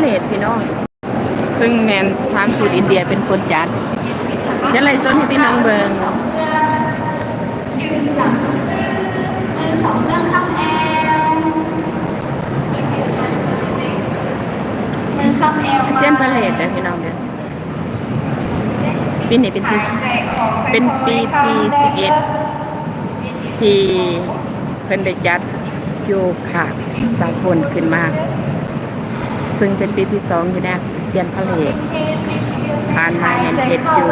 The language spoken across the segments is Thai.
เลตพี่น้อง ซึ่งแมนทางทูตอินเดียเป็นคนจัดจะไล่สนให้พี่น้องเบิงสองเรื่องคำแอลมือคำแอลเซียนพาเลตเด้อพี่น้องเด้อปีนี้เป็นที่เป็นปีที่สิบเอ็ดที่เพิ่นได้จัดโยคะสากลขึ้นมา ซึ่งเป็นปีที่สองอยู่นะเซียนพาเลตผ่านมาแมนเพชรอยู่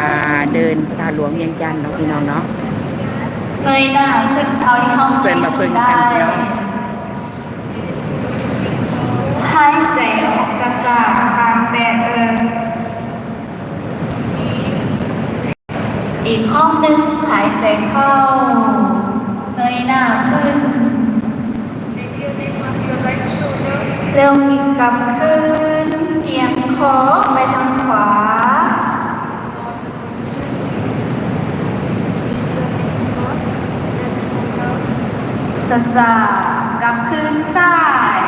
อ่าเดินพระธาตุหลวงเวียงจันทน์เนาะพี่น้องเนาะเงยหน้าขึ้นเท้าที่ห้องเชิญมาฝึกกันพี่น้องหายใจออกซาซาทางแต่เอออีกห้องหนึ่งหายใจเข้าเงยหน้าขึ้น เร็วอีกกำขึ้นเอียงคอไปทางขวา สะสากลับคืนซ้าย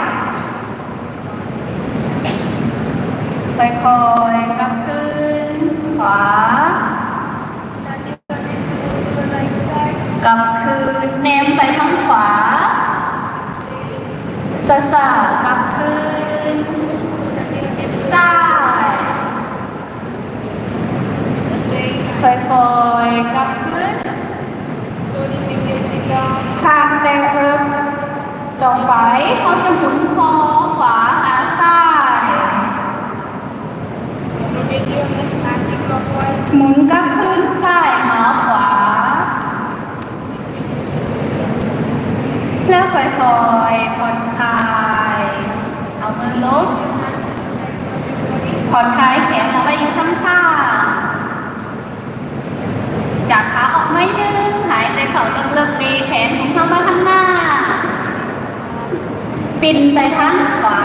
ไปคอยๆกลับคืนขวากลับคืนเนมไปทางขวาสะสากลับคืนซ้ายคอยๆกลับคืน ข้างแต่เอิบต่อ ไป เขาจะหมุนคอขวาหาซ้าย หมุนก็ขึ้นซ้ายหาขวา แล้วค่อยๆผ่อนคลาย เอามือลบผ่อนคลายแขนเอาไว้อยู่ข้างข้างๆจากขาออกไม่นึงหายใจเข้าลึกๆดีแขนหมุนเข้ามาข้างหน้า ปินไปทางขวา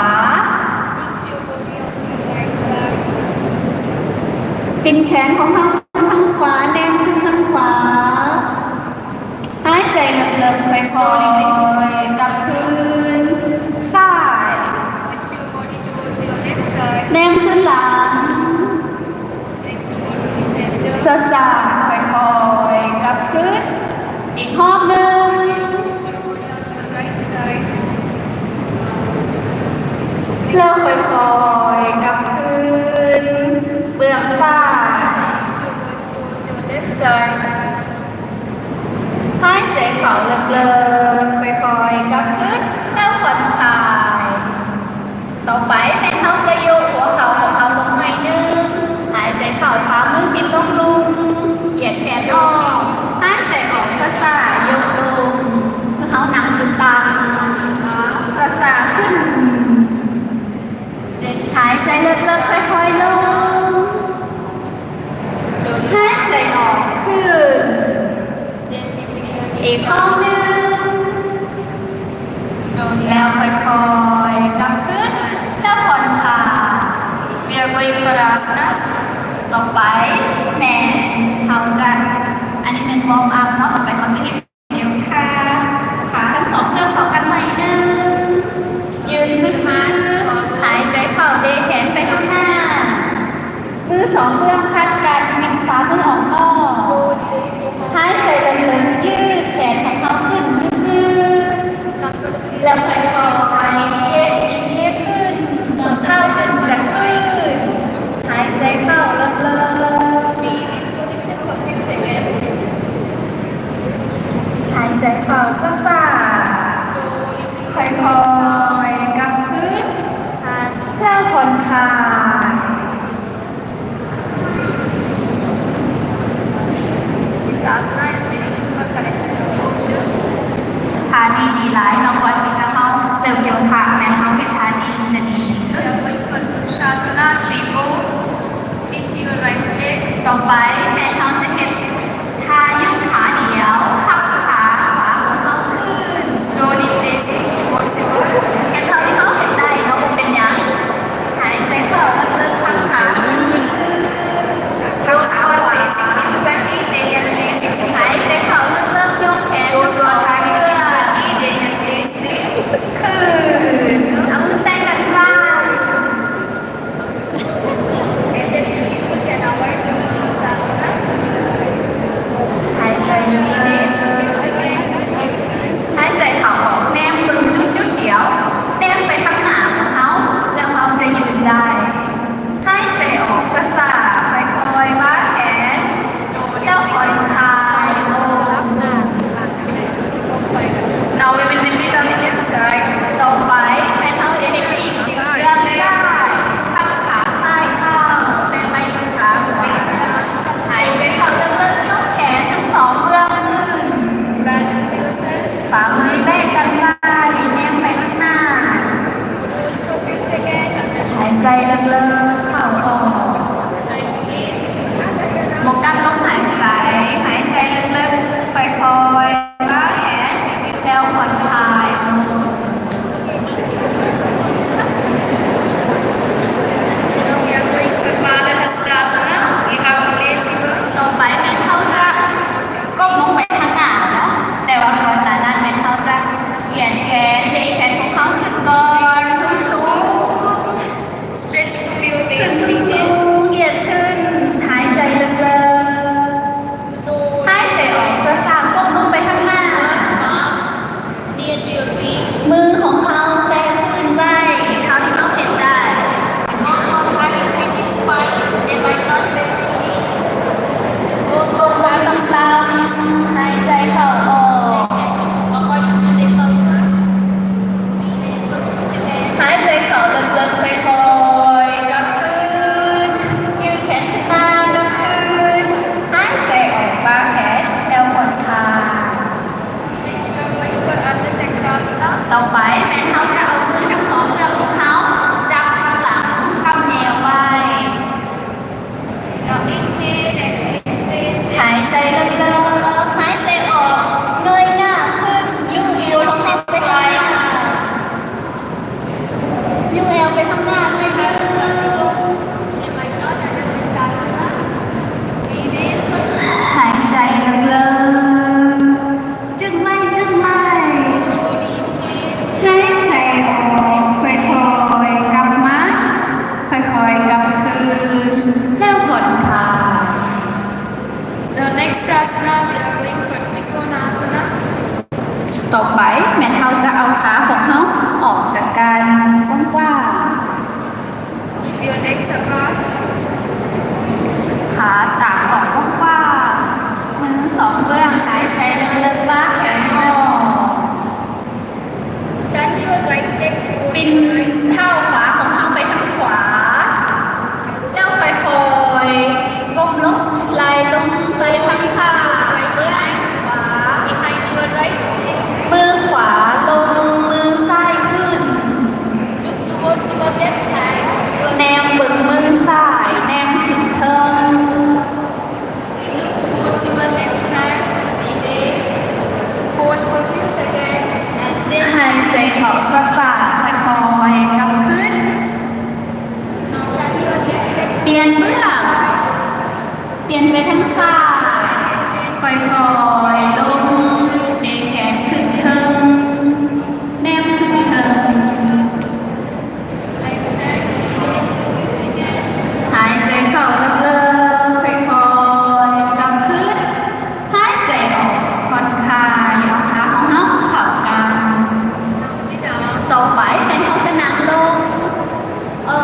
ปินแขนของทางทางขวาแนมขึ้นทางขวา หายใจลึกๆไปคอยกลับคืนซ้ายแนมขึ้นหลังสะสาคอยๆกลับคืนอีกรอบหนึ่ง แล้วค่อยๆกลับคืนเบื้องซ้ายหายใจเข้าลึกๆค่อยๆกลับคืนแล้วผ่อนคลาย ต่อไปแม่เขาจะโยกหัวเข่าของเขาลงหน่อยนึง หายใจเข้าช้ามือปิดลงลุงเหยียดแขนออกหายใจออกซาซาๆยกลงคือเขานั่งขึ้นตามซาซาๆขึ้น หายใจลึกๆค่อยๆลง หายใจออกขึ้น อีกข้อหนึ่ง แล้วค่อยๆกลับขึ้นแล้วผ่อนคลาย We are going for asanas ต่อไปแม่ทำกัน อันนี้เป็นวอร์มอัพเนาะต่อไปเขาจะเห็นเอวค่ะขาทั้งสองเริ่มเข้ากันใหม่หนึ่งยืนขึ้นมาหายใจเข้าเดแขนไปข้างหน้า มือสองเริ่มคัดกันเป็นฟ้ามือออกนอกหายใจลึกๆยืดแขนของเขาขึ้นซื่อๆแล้วค่อยๆเย็นเย็นขึ้นหมุนเข้าขึ้นจากยืดหายใจเข้า ใจคอซ่าซ่าค่อยๆกับพื้นเพื่อผ่อนคลาย ใจเลิก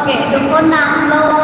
เคทุกคนนะโลง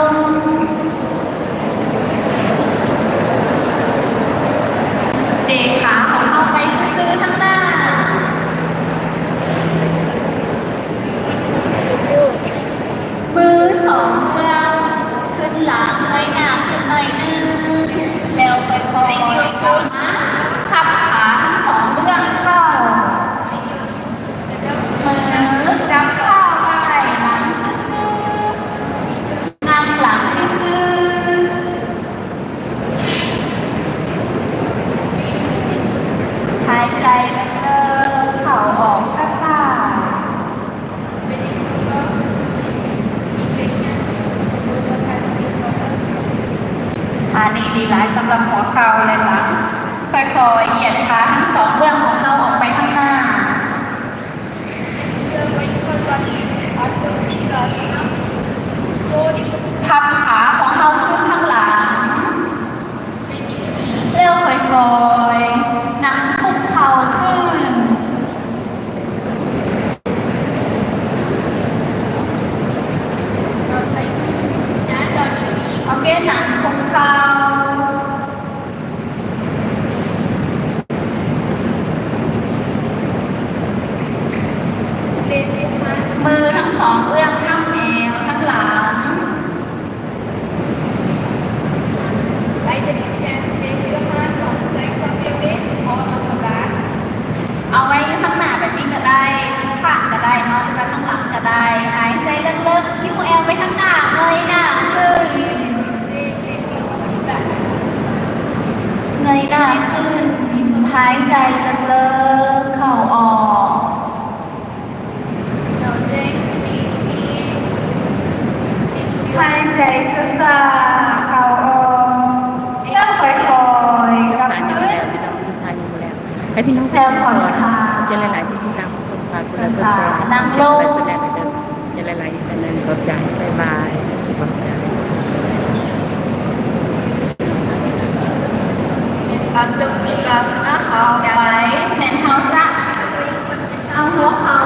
ำลำหัวเขาและหลังค่อยๆเหยียดขาทั้งสองเบื้องของเราออกไปข้างหน้า slowly ให้พี่น้องแล้วผ่อนคลายจะหลายๆที่พี่น้องชมฝากคุณและคุณแซ่นั่งลงไปแสดงไปเดิมจะหลายๆแต่นั้นขอบใจบ๊ายบายขอบใจ This is Ardha Pushkasana เอา how ไว้แทนเขาจะเอาหัวเข่า